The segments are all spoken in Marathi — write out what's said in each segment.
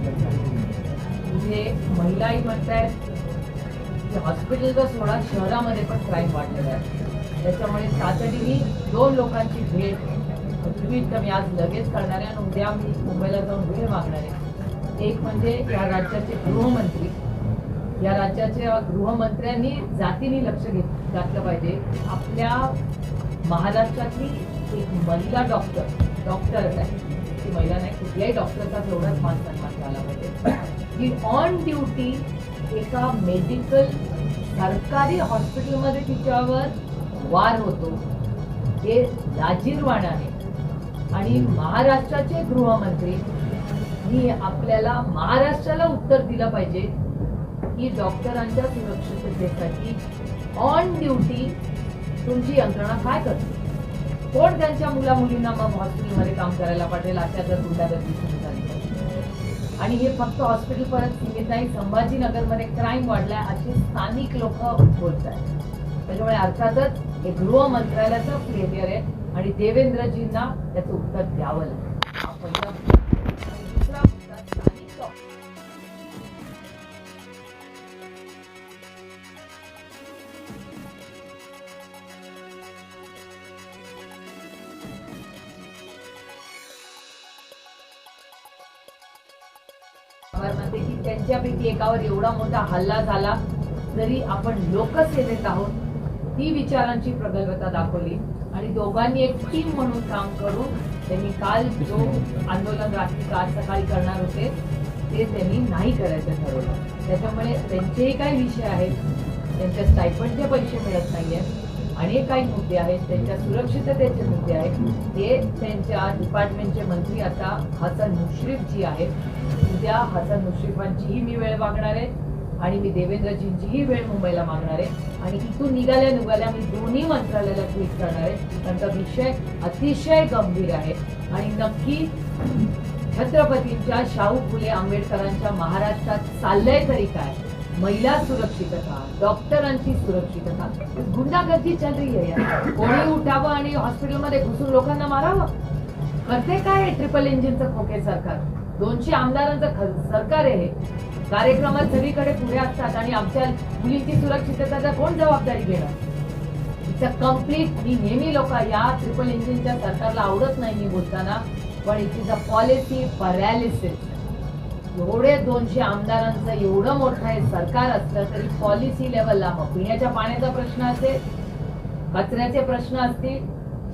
म्हणजे महिलाही म्हणतायत की हॉस्पिटलचा सोडा शहरामध्ये पण क्राईम वाढलेला आहे. त्याच्यामुळे तातडीने दोन लोकांची भेट तुम्ही तर मी आज लगेच करणार आहे आणि उद्या मी मुंबईला जाऊन वेळ मागणार आहे. एक म्हणजे या राज्याचे गृहमंत्री. या राज्याच्या गृहमंत्र्यांनी जातीने लक्ष घेत घातलं पाहिजे. आपल्या महाराष्ट्रातली एक महिला डॉक्टर डॉक्टरच आहे. ती महिला नाही कुठल्याही डॉक्टरचा तेवढाच मान सन्मान झाला की ऑन ड्युटी एका मेडिकल सरकारी हॉस्पिटलमध्ये तिच्यावर वार होतो. हे लाजीरवाण आहे. आणि महाराष्ट्राचे गृहमंत्री ही आपल्याला महाराष्ट्राला उत्तर दिलं पाहिजे. की डॉक्टरांच्या सुरक्षिततेसाठी ऑन ड्युटी तुमची यंत्रणा काय करते? कोण त्यांच्या मुला मुलींना मग हॉस्पिटलमध्ये काम करायला पाठवेल अशा जर गुंडागर्दी सुरू झाली आणि हे फक्त हॉस्पिटल परत सीमित नाही संभाजीनगरमध्ये क्राईम वाढलाय असे स्थानिक लोक बोलत आहेत त्याच्यामुळे अर्थातच हे गृह मंत्रालयाचं फेरियर आहे आणि देवेंद्रजींना त्याचं उत्तर द्यावं लागेल. म्हणते की त्यांच्यापैकी एकावर एवढा मोठा हल्ला झाला जरी आपण लोकसेवेत आहोत ती विचारांची प्रगल्भता दाखवली. आणि दोघांनी एक टीम म्हणून काम करून त्यांनी काल जो आंदोलन रात्री काल सकाळी करणार होते ते त्यांनी नाही करायचं ठरवलं. त्याच्यामुळे त्यांचेही काही विषय आहेत त्यांच्या स्टायपंडचे पैसे मिळत नाही आहेत अनेक काही मुद्दे आहेत त्यांच्या सुरक्षिततेचे मुद्दे आहेत. ते त्यांच्या डिपार्टमेंटचे मंत्री आता हसन मुश्रीफ जी आहेत. उद्या हसन मुश्रीफांचीही मी वेळ मागणार आहे आणि मी देवेंद्रजींचीही वेळ मुंबईला मागणार आहे. आणि इथून निघाल्या निघाल्या मी दोन्ही मंत्रालयाला ट्विट करणार आहे. त्यांचा विषय अतिशय गंभीर आहे. आणि नक्की छत्रपतींच्या शाहू फुले आंबेडकरांच्या महाराष्ट्रात चाललंय तरी काय? महिला सुरक्षितता डॉक्टरांची सुरक्षितता. गुंडागर्दी चालली आहे कोणी उठावं आणि हॉस्पिटलमध्ये घुसून लोकांना मारावं? करते काय ट्रिपल इंजिनचं खोके सरकार? दोनशे आमदारांचं ख- सरकार आहे कार्यक्रमात सगळीकडे पुढे असतात आणि आमच्या मुलींची सुरक्षितता कोण जबाबदारी घेणार? इट्स कंप्लीट मी नेहमी लोक या ट्रिपल इंजिनच्या सरकारला आवडत नाही मी बोलताना पण it is a policy paralysis एवढे दोनशे आमदारांचं एवढं मोठं हे सरकार असलं तरी पॉलिसी लेवलला मग पिण्याच्या पाण्याचा प्रश्न असेल कचऱ्याचे प्रश्न असतील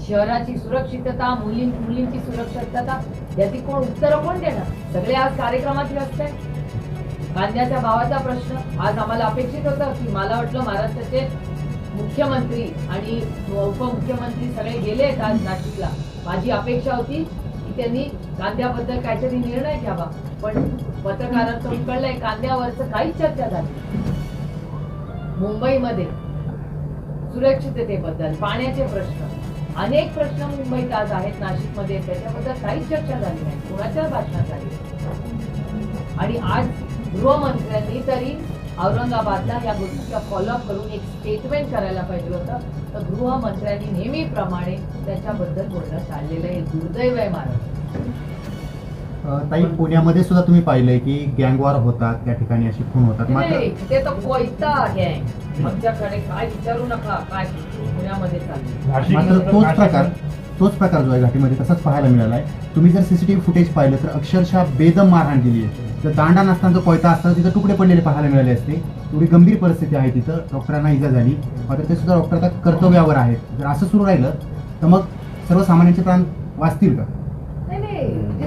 शहराची सुरक्षितता मुलीं मुलींची सुरक्षितता याची कोण उत्तरं कोण देणार? सगळे आज कार्यक्रमात व्यस्त आहे कांद्याच्या भावाचा प्रश्न. आज आम्हाला अपेक्षित होतं की मला वाटलं महाराष्ट्राचे मुख्यमंत्री आणि उपमुख्यमंत्री सगळे गेले आहेत आज नाशिकला. माझी अपेक्षा होती की त्यांनी कांद्याबद्दल काहीतरी निर्णय घ्यावा. पण पत्रकारांचं कळलंय कांद्यावरच काहीच चर्चा झाली मुंबईमध्ये सुरक्षिततेबद्दल पाण्याचे प्रश्न. अनेक प्रश्न मुंबईत आज आहेत नाशिकमध्ये त्याच्याबद्दल काहीच चर्चा झाली नाही. कोणाच्या भाषणात झाली आणि आज गृहमंत्र्यांनी तरी औरंगाबादला या गोष्टीचा फॉलोअप करून एक स्टेटमेंट करायला पाहिजे होतं. तर गृहमंत्र्यांनी नेहमीप्रमाणे त्याच्याबद्दल बोलणं चाललेलं हे दुर्दैव आहे महाराष्ट्र ताई पुण्यामध्ये सुद्धा तुम्ही पाहिलंय की गँगवॉर होतात त्या ठिकाणी अशी खून होतात. मात्र नाही, ते तर कोयता आहे. आमच्याकडे काय विचारू नका काय पुण्यामध्ये मात्र तोच प्रकार तोच प्रकार जो आहे घाटीमध्ये तसाच पाहायला मिळाला आहे तुम्ही जर सीसीटीव्ही फुटेज पाहिलं तर अक्षरशः बेदम मारहाण केली आहे. जर दांडा नसताना जो कोयता असताना तिथं तुकडे पडलेले पाहायला मिळाले असते. एवढी गंभीर परिस्थिती आहे तिथं. डॉक्टरांना इजा झाली. मात्र ते सुद्धा डॉक्टर आता कर्तव्यावर आहेत. जर असं सुरू राहिलं तर मग सर्वसामान्यांचे प्राण वाचतील का?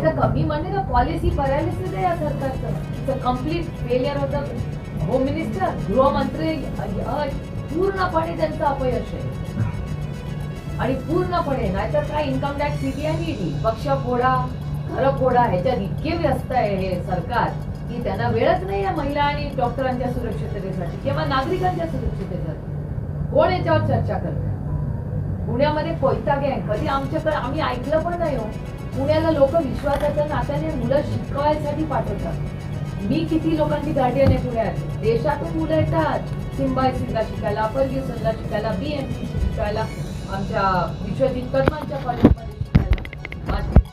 आता कमी म्हणजे ना पॉलिसी पॅरालिसिस आहे या सरकारचं. कंप्लीट फेलियर होतं होम मिनिस्टर गृहमंत्री पूर्णपणे त्यांचं अपयश आहे. आणि पूर्णपणे नाहीतर काय इन्कम टॅक्स सिटी आणि ईडी पक्ष फोडा घर फोडा ह्याच्यात इतके व्यस्त आहे हे सरकार की त्यांना वेळच नाही या महिला आणि डॉक्टरांच्या सुरक्षिततेसाठी किंवा नागरिकांच्या सुरक्षिततेसाठी. कोण याच्यावर चर्चा करतं पुण्यामध्ये कोयता गँग कधी आमच्याकडे आम्ही ऐकलं पण नाही हो. पुण्याला लोक विश्वासाच्या नात्याने मुलं शिकवायसाठी पाठवतात. मी किती लोकांची गार्डियन आहे पुण्यात? देशातून मुलं येतात. सिम्बायसिसला शिकायला फर्ग्युसनला शिकायला बी एम सी शिकायला आमच्या विश्वजित कदमांच्या कॉलेजमध्ये शिकायला माझ्या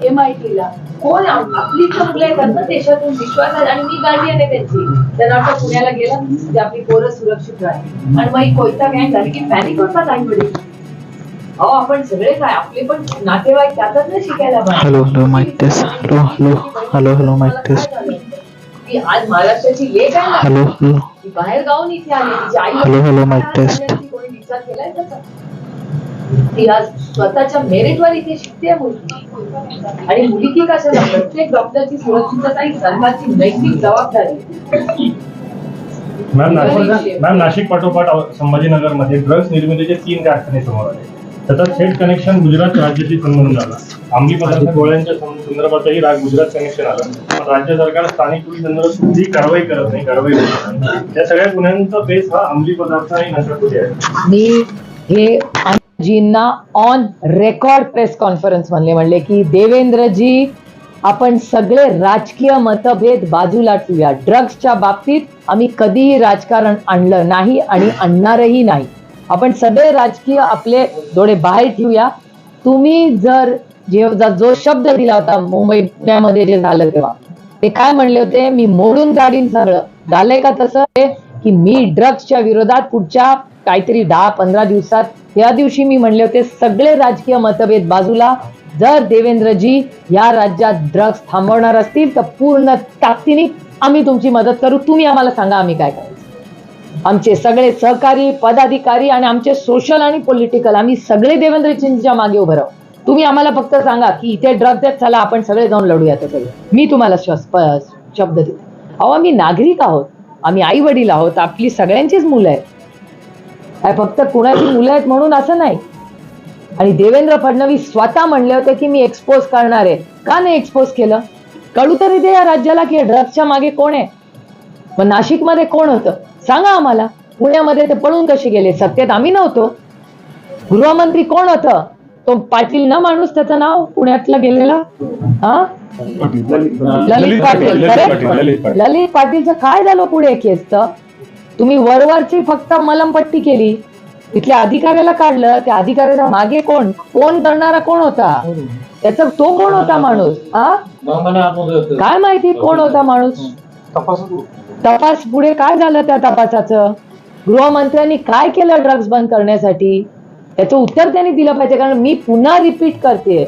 विद्यार्थ्यांना कोण आपली तर मुलं येतात ना देशातून विश्वासात आणि मी गार्डियन आहे त्यांची. त्यांना वाटतं पुण्याला गेला की म्हणजे आपली पोरं सुरक्षित राहील. आणि मग कोयता गँग झाली की पॅनिक होतात आई वडील अहो आपण सगळे काय आपले पण नातेवाईक त्यातच ना शिकायला. Hello hello mike test hello hello hello hello mike test? ती आज महाराष्ट्राची लेख आहे ना? हॅलो हॅलो ती बाहेर गावून इथे आली तिची आई हॅलो, हॅलो. कोणी विचार केलाय त्याचा ती आज स्वतःच्या मेरिटवर इथे शिकते मुलगी. आणि मुलगी कशाला प्रत्येक डॉक्टरची सुरक्षितता ही सरकारची नैतिक जबाबदारी. मॅम नाशिक मॅम नाशिक पाठोपाठ संभाजीनगरमध्ये ड्रग्ज निर्मितीचे तीन कारखाने समोर आले. त्याचा थेट कनेक्शन गुजरात राज्याशी संबंध झाला. अंमली पदार्थ गोळ्यांच्या संदर्भातही रा- गुजरात कनेक्शन आलं. राज्य सरकार स्थानिक पोलिसांवर कुठलीही कारवाई करत नाही कारवाई करत नाही. त्या सगळ्या गुन्ह्यांचा बेस हा अंमली पदार्थ आणि नशाखोरी आहे. मी हे जींना ऑन रेकॉर्ड प्रेस कॉन्फरन्स म्हणले म्हणले की देवेंद्रजी आपण सगळे राजकीय मतभेद बाजूला ठेवूया ड्रग्सच्या बाबतीत आम्ही कधीही राजकारण आणलं नाही आणि आणणारही नाही. आपण सगळे राजकीय आपले डोळे बाहेर ठेवूया. तुम्ही जर जेव्हा जो शब्द दिला होता मुंबई पुण्यामध्ये जे झालं तेव्हा ते काय म्हणले होते? मी मोडून काढीन सगळं. झालंय का तसं? ते की मी ड्रग्सच्या विरोधात पुढच्या काहीतरी दहा पंधरा दिवसात या दिवशी मी म्हणले होते सगळे राजकीय मतभेद बाजूला. जर देवेंद्रजी या राज्यात ड्रग्स थांबवणार असतील तर पूर्ण ताकदीने आम्ही तुमची मदत करू. तुम्ही आम्हाला सांगा आम्ही काय करू. आमचे सगळे सहकारी पदाधिकारी आणि आमचे सोशल आणि पॉलिटिकल आम्ही सगळे देवेंद्रजींच्या मागे उभं राहू. तुम्ही आम्हाला फक्त सांगा की इथे ड्रग्ज आहेत चला आपण सगळे जाऊन लढूया सगळे. मी तुम्हाला श्वास शब्द देते. अहो आम्ही नागरिक आहोत. आम्ही आई वडील आहोत. आपली सगळ्यांचीच मुलं आहेत. काय फक्त कुणाची मुलं आहेत म्हणून असं नाही. आणि देवेंद्र फडणवीस स्वतः म्हणले होते की मी एक्सपोज करणार आहे. का नाही एक्सपोज केलं? कळू तरी दे या राज्याला की ड्रग्सच्या मागे कोण आहे? मग नाशिकमध्ये कोण होतं? सांगा आम्हाला पुण्यामध्ये ते पळून कसे गेले? सत्तेत आम्ही नव्हतो. गृहमंत्री कोण होतं? तो पाटील ना माणूस त्याचं नाव पुण्यातला गेलेला? हा? ललित पाटील? ललित पाटीलचं काय झालं पुढे केसचं तुम्ही वरवरची फक्त मलमपट्टी केली. तिथल्या अधिकाऱ्याला काढलं. त्या अधिकाऱ्याला मागे कोण? कोण करणारा कोण होता? त्याचा तो कोण होता माणूस? हा? काय माहिती कोण होता माणूस? तपास तपास पुढे काय झालं त्या तपासाचं? गृहमंत्र्यांनी काय केलं ड्रग्ज बंद करण्यासाठी? त्याचं उत्तर त्यांनी दिलं पाहिजे कारण मी पुन्हा रिपीट करते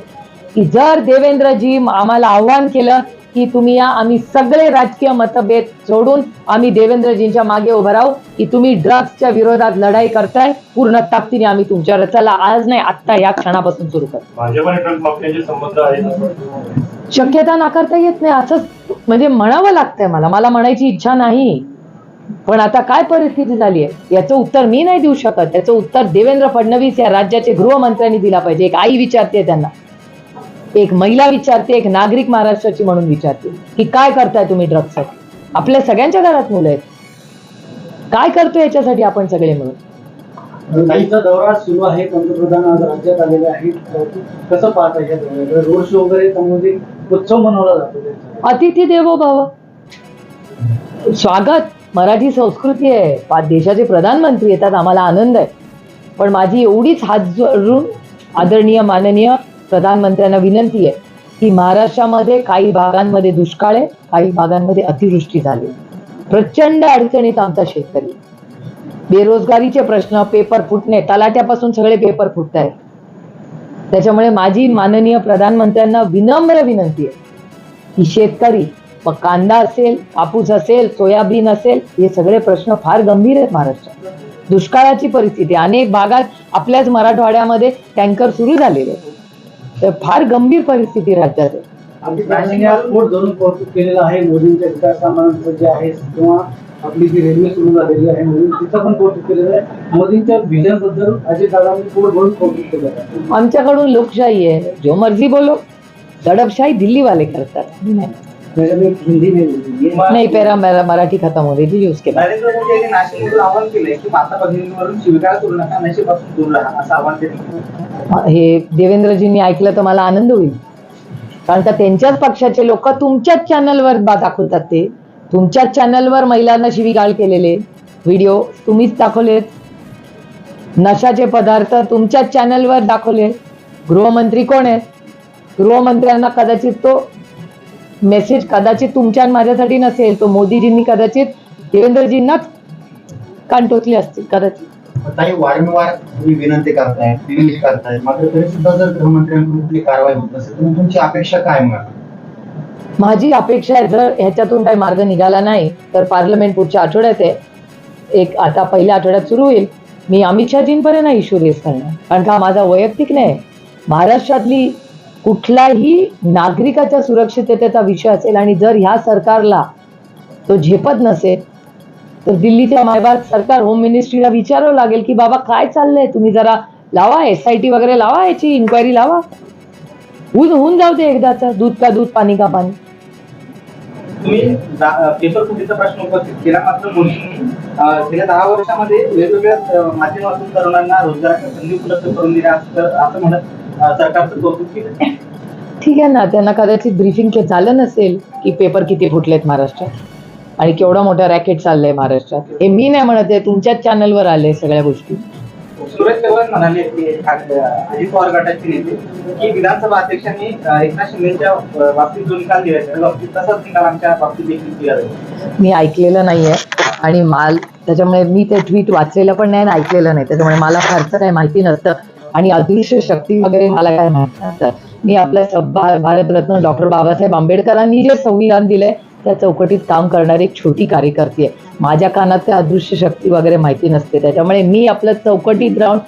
की जर देवेंद्रजी आम्हाला आव्हान केलं की तुम्ही या आम्ही सगळे राजकीय मतभेद सोडून आम्ही देवेंद्रजींच्या मागे उभं राहू की तुम्ही ड्रग्सच्या विरोधात लढाई करताय पूर्ण ताकदीने आम्ही तुमच्यावर चला आज नाही आत्ता या क्षणापासून सुरू करतो. शक्यता नाकारता येत नाही असंच म्हणजे म्हणावं लागतंय मला. मला म्हणायची इच्छा नाही. पण आता काय परिस्थिती झाली आहे याचं उत्तर मी नाही देऊ शकत. त्याचं उत्तर देवेंद्र फडणवीस या राज्याचे गृहमंत्र्यांनी दिला पाहिजे. एक आई विचारते त्यांना. एक महिला विचारते एक नागरिक महाराष्ट्राची म्हणून विचारते. की काय करताय तुम्ही ड्रग्ससाठी आपल्या सगळ्यांच्या घरात मुलं आहेत. काय करतो याच्यासाठी आपण सगळे मिळून? दौरा सुरू आहे. पंतप्रधान आज राज्यात आलेले आहेत. कसं पाहता रोड शो वगैरे त्यामध्ये उत्सव मनवला जातो अतिथी देवो भव. स्वागत. मराठी संस्कृती आहे. पाच देशाचे प्रधानमंत्री येतात आम्हाला आनंद आहे. पण माझी एवढीच हात जोडून आदरणीय माननीय प्रधानमंत्र्यांना विनंती आहे की महाराष्ट्रामध्ये काही भागांमध्ये दुष्काळ आहे काही भागांमध्ये अतिवृष्टी झाली. प्रचंड अडचणीत आमचा शेतकरी. बेरोजगारीचे प्रश्न पेपर फुटणे तलाट्यापासून सगळे पेपर फुटत आहेत त्याच्यामुळे माझी माननीय प्रधानमंत्र्यांना विनम्र विनंती आहे की शेतकरी मग कांदा असेल कापूस असेल सोयाबीन असेल हे सगळे प्रश्न फार गंभीर आहेत महाराष्ट्रात. दुष्काळाची परिस्थिती अनेक भागात आपल्याच मराठवाड्यामध्ये टँकर सुरू झालेले आहेत. तर फार गंभीर परिस्थिती राज्यात आहे. आहे. मोदींच्या विकास जे आहे किंवा आपली जी रेल्वे सुरू झालेली आहे मोदी तिचं पण कौतुक केलेलं आहे. मोदींच्या विजनबद्दल अजित दादांनी पोट भरून कौतुक केलं आहे. आमच्याकडून लोकशाही आहे. जो मर्जी बोलो. दडपशाही दिल्ली वाले करतात हिंदी नाही पेरा मेरा मराठी खतम हो रही थी यूज के बाद नरेंद्र मोदी यांनी नाशिकमधून आवाहन केलंय की माता भगिनींवरून शिविगाळ करू नका नशेपासून दूर राहा असं आवाहन केलं हे देवेंद्रजींनी ऐकलं तर मला आनंद होईल. कारण का त्यांच्याच पक्षाचे लोक तुमच्याच चॅनलवर दाखवतात ते. तुमच्याच चॅनलवर महिलांना शिवीगाळ केलेले व्हिडिओ तुम्हीच दाखवलेत. नशाचे पदार्थ तुमच्याच चॅनलवर दाखवले. गृहमंत्री कोण आहेत? गृहमंत्र्यांना कदाचित तो मेसेज कदाचित तुमच्या माझ्यासाठी नसेल तो मोदीजींनी कदाचित देवेंद्रजींनाच कान टोचले असतील कदाचित. काही वारंवार तुम्ही विनंती करताय विनंती करताय मात्र तरी सुद्धा जर गृहमंत्र्यांकडून कुठली कारवाई होत नसेल तर तुमची अपेक्षा काय मग? माझी अपेक्षा आहे जर ह्याच्यातून काही मार्ग निघाला नाही तर पार्लमेंट पुढच्या आठवड्यात आहे. एक आता पहिल्या आठवड्यात सुरू होईल. मी अमित शहाजींपर्यंत इश्यू रेस करणार. कारण का माझा वैयक्तिक नाही. महाराष्ट्रातली कुठलाही नागरिकाच्या सुरक्षिततेचा विषय असेल आणि जर ह्या सरकारला तो झेपत नसेल तर दिल्लीच्या मायबाप सरकार होम मिनिस्ट्रीला विचारावं लागेल की बाबा काय चाललंय? तुम्ही जरा लावा एस आय टी वगैरे लावा याची इन्क्वायरी लावा. होऊन होऊन जाऊ दे एकदाचा दूध का दूध पाणी का पाणी. तुम्ही पेपर फुटीचा प्रश्न उपस्थित केला? मात्र गेल्या दहा वर्षामध्ये वेगवेगळ्या माध्यमातून तरुणांना रोजगाराच्या संधी उपलब्ध करून दिल्या असं म्हणत सरकारचं कौतुक केलं. ठीक आहे ना त्यांना कदाचित ब्रीफिंग झालं नसेल की पेपर किती फुटलेत महाराष्ट्रात आणि केवढा मोठा रॅकेट चाललंय महाराष्ट्रात. हे मी नाही म्हणत आहे तुमच्याच चॅनलवर आले सगळ्या गोष्टी. सुरेश चव्हाण म्हणाले की अजित पवार गटाचे नेते की विधानसभा अध्यक्षांनी एकनाथ शिंदेच्या बाबतीत जो निकाल दिला त्या बाबतीत तसाच निकाल आमच्या बाबतीत देखील दिला जाईल. मी ऐकलेलं नाहीये आणि माल त्याच्यामुळे मी ते ट्विट वाचलेलं पण नाही आणि ऐकलेलं नाही. त्याच्यामुळे मला फारसं काही माहिती नसतं. आणि अदृश्य शक्ती वगैरे मला काय माहिती नसतं. मी आपल्या भारतरत्न डॉक्टर बाबासाहेब आंबेडकरांनी जे संविधान दिलंय त्या चौकटीत काम करणारी एक छोटी कार्यकर्ती आहे. माझ्या कानात त्या अदृश्य शक्ती वगैरे माहिती नसते. त्याच्यामुळे मी आपलं चौकटीत राहून